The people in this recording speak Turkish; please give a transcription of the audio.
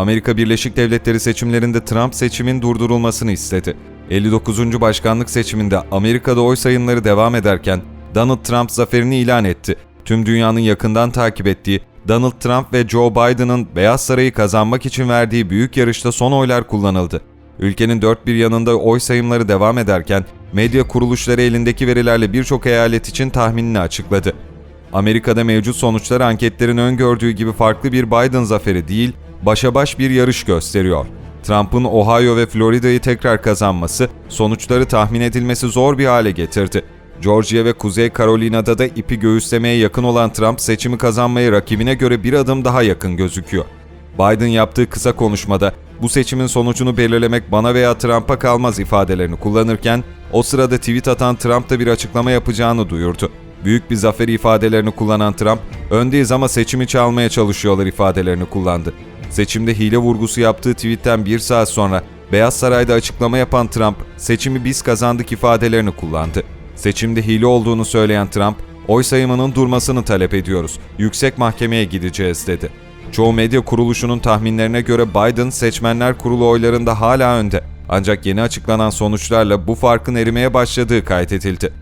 Amerika Birleşik Devletleri seçimlerinde Trump seçimin durdurulmasını istedi. 59. başkanlık seçiminde Amerika'da oy sayımları devam ederken Donald Trump zaferini ilan etti. Tüm dünyanın yakından takip ettiği Donald Trump ve Joe Biden'ın Beyaz Sarayı kazanmak için verdiği büyük yarışta son oylar kullanıldı. Ülkenin dört bir yanında oy sayımları devam ederken medya kuruluşları elindeki verilerle birçok eyalet için tahminini açıkladı. Amerika'da mevcut sonuçlar anketlerin öngördüğü gibi farklı bir Biden zaferi değil, başa baş bir yarış gösteriyor. Trump'ın Ohio ve Florida'yı tekrar kazanması, sonuçları tahmin edilmesi zor bir hale getirdi. Georgia ve Kuzey Carolina'da da ipi göğüslemeye yakın olan Trump seçimi kazanmaya rakibine göre bir adım daha yakın gözüküyor. Biden yaptığı kısa konuşmada bu seçimin sonucunu belirlemek bana veya Trump'a kalmaz ifadelerini kullanırken o sırada tweet atan Trump da bir açıklama yapacağını duyurdu. Büyük bir zafer ifadelerini kullanan Trump, öndeyiz ama seçimi çalmaya çalışıyorlar ifadelerini kullandı. Seçimde hile vurgusu yaptığı tweetten bir saat sonra Beyaz Saray'da açıklama yapan Trump, seçimi biz kazandık ifadelerini kullandı. Seçimde hile olduğunu söyleyen Trump, oy sayımının durmasını talep ediyoruz, yüksek mahkemeye gideceğiz dedi. Çoğu medya kuruluşunun tahminlerine göre Biden seçmenler kurulu oylarında hala önde. Ancak yeni açıklanan sonuçlarla bu farkın erimeye başladığı kaydedildi.